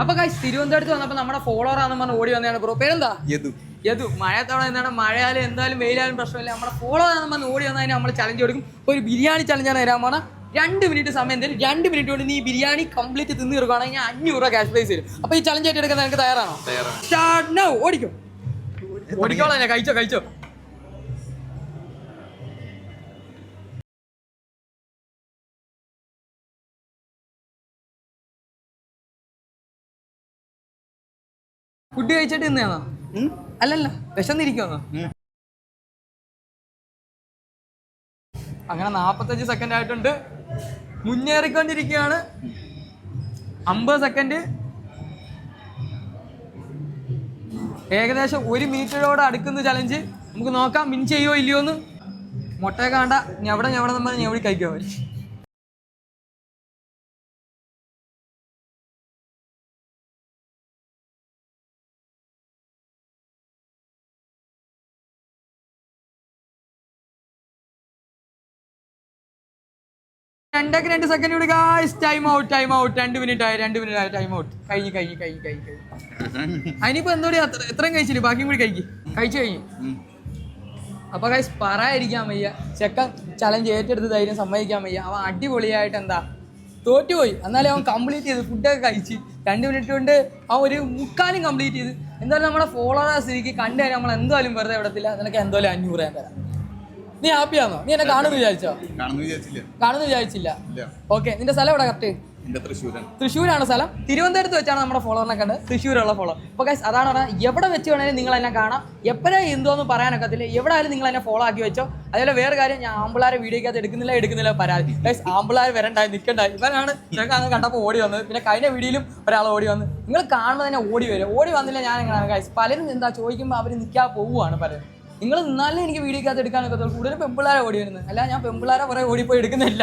അപ്പൊ ഗൈസ് തിരുവനന്തപുരത്ത് വന്നപ്പോ നമ്മുടെ ഫോളോവർ ആണെന്ന് പറഞ്ഞ് ഓടി വന്നതാണ് ബ്രോ പേരെന്താ? യദു. യദു. മഴത്തവണ എന്താണ് മഴയാലും എന്തായാലും വെയിലായാലും പ്രശ്നമില്ല. നമ്മുടെ ഫോളോ ആണെന്ന് പറഞ്ഞ് ഓടി വന്നതിന് നമ്മൾ ചലഞ്ച് കൊടുക്കും. ഒരു ബിരിയാണി ചലഞ്ച് ആണ് തരാൻ പോണ. രണ്ട് മിനിറ്റ് സമയം തരും രണ്ട് മിനിറ്റ് കൊണ്ട് നീ ബിരിയാണി കംപ്ലീറ്റ് തിന്ന് തീർക്കുകയാണെങ്കിൽ അഞ്ഞൂറ് രൂപ ക്യാഷ് പ്രൈസ് തരും. അപ്പൊ ഈ ചലഞ്ച് ആയിട്ട് എടുക്കാൻ നിനക്ക് തയ്യാറാണോ? സ്റ്റാർട്ട് ഓടിക്കോ. ഓടിക്കോളാം ഞാൻ. കഴിച്ചോ കഴിച്ചോ. ഫുഡ് കഴിച്ചിട്ട് ഇന്നാണോ അല്ലല്ല വിശന്നിരിക്കുമെന്നോ അങ്ങനെ നാപ്പത്തഞ്ച് സെക്കൻഡ് ആയിട്ടുണ്ട്. മുന്നേറിക്കൊണ്ടിരിക്കുകയാണ്. അമ്പത് സെക്കൻഡ് ഏകദേശം ഒരു മിനിറ്റോട് അടുക്കുന്ന ചലഞ്ച് നമുക്ക് നോക്കാം മിൻ ചെയ്യോ ഇല്ലയോ എന്ന് മുട്ടയെ കാണ്ട ഞവിടെ ഞവിടെ നമ്മൾ ഞവിടെ കഴിക്കാൻ രണ്ടൊക്കെ രണ്ട് സെക്കൻഡ് കൂടി guys time out time out രണ്ട് മിനിറ്റ് ആയി രണ്ട് മിനിറ്റ് ആയി ടൈം ഔട്ട് കഴിഞ്ഞ് കഴിഞ്ഞ് കഴിഞ്ഞ് കഴിഞ്ഞ് കഴിഞ്ഞ്. അതിനിപ്പോ എന്തോടി അത്ര എത്രയും കഴിച്ചില്ല? ബാക്കിയും കൂടി കഴിക്കും. കഴിച്ചു കഴിഞ്ഞു. അപ്പൊ ഗൈസ് പറയാതിരിക്കാൻ വയ്യ. ചെക്കൻ ചലഞ്ച് ഏറ്റെടുത്ത് ധൈര്യം സമ്മതിക്കാൻ വയ്യ. അവൻ അടിപൊളിയായിട്ട് എന്താ തോറ്റുപോയി എന്നാലും അവൻ കംപ്ലീറ്റ് ചെയ്ത് ഫുഡൊക്കെ കഴിച്ച് രണ്ട് മിനിറ്റ് കൊണ്ട് അവൻ ഒരു മുക്കാലും കംപ്ലീറ്റ് ചെയ്ത്. എന്തായാലും നമ്മുടെ ഫോളോവേഴ്സ് സ്ഥിതിക്ക് കണ്ടു നമ്മൾ എന്തായാലും വെറുതെ വിടത്തില്ല. നിനക്ക് എന്തായാലും അഞ്ഞൂറ് ഞാൻ തരാം. നീ ഹാപ്പിയാണോ നീ എന്നെ കാണുന്നു വിചാരിച്ചോ? കാണുന്നു വിചാരിച്ചില്ല. കാണുന്നു വിചാരിച്ചില്ല. ഇല്ല. ഓക്കെ നിന്റെ സ്ഥലം എവിടെ കറക്റ്റ് തൃശ്ശൂരാണ്. സ്ഥലം. തിരുവനന്തപുരത്ത് വെച്ചാണ് നമ്മുടെ ഫോളോറിനെ കണ്ട് തൃശ്ശൂരുള്ള ഫോളോ അപ്പോൾ ഗൈസ് അതാണ് പറഞ്ഞാൽ എവിടെ വെച്ച് വേണേലും നിങ്ങൾ എന്നെ കാണാം. എപ്പോഴേ എന്തോന്ന് പറയാനൊക്കത്തില്ല. എവിടെ ആയാലും നിങ്ങൾ എന്നെ ഫോളോ ആക്കി വെച്ചോ. അതേപോലെ വേറെ കാര്യം ഞാൻ ആമ്പിളാരെ വീഡിയോക്കകത്ത് എടുക്കുന്നില്ല എടുക്കുന്നില്ല പരാതി. ഗൈസ് ആമ്പിളാർ വരണ്ടായി നിൽക്കണ്ടായി ഇവനാണ് ഞങ്ങൾക്ക് അങ്ങ് കണ്ടപ്പോൾ ഓടി വന്നത് പിന്നെ കഴിഞ്ഞ വീഡിയോയിലും ഒരാൾ ഓടി വന്ന്. നിങ്ങൾ കാണുമ്പോൾ തന്നെ ഓടി വരും. ഓടി വന്നില്ല ഞാൻ എങ്ങനെയാണ്? ഗൈസ് പലരും എന്താ ചോദിക്കുമ്പോൾ അവർ നിൽക്കാൻ പോവുകയാണ് പലരും. നിങ്ങൾ നിന്നാലേ എനിക്ക് വീഡിയോ വീഡിയോക്കകത്ത് എടുക്കാനൊക്കെ കൂടുതൽ പെമ്പിളാരെ ഓടി വരുന്നത്. അല്ല ഞാൻ പെമ്പിളാരെ കുറെ ഓടിപ്പോയി എടുക്കുന്നില്ല.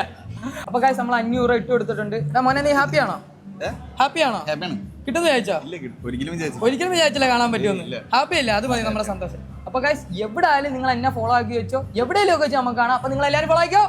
അപ്പൊ കാശ് നമ്മൾ അഞ്ഞൂറ് ഇട്ട് കൊടുത്തിട്ടുണ്ട്. മോനെ നീ ഹാപ്പി ആണോ? ഹാപ്പി ആണോ? കിട്ടുന്ന വിചാരിച്ചോ? ഒരിക്കലും വിചാരിച്ചു ഒരിക്കലും വിചാരിച്ചില്ല കാണാൻ പറ്റുമെന്ന്. ഹാപ്പി അല്ല? അത് മതി നമ്മുടെ സന്തോഷം. അപ്പൊ കാശ് എവിടെ ആയാലും നിങ്ങൾ എന്നെ ഫോളോ ആക്കി വെച്ചോ. എവിടെയെങ്കിലും ഒക്കെ വെച്ചോ നമുക്ക് കാണാം. അപ്പൊ നിങ്ങൾ എല്ലാവരും ഫോളോ ആക്കിയോ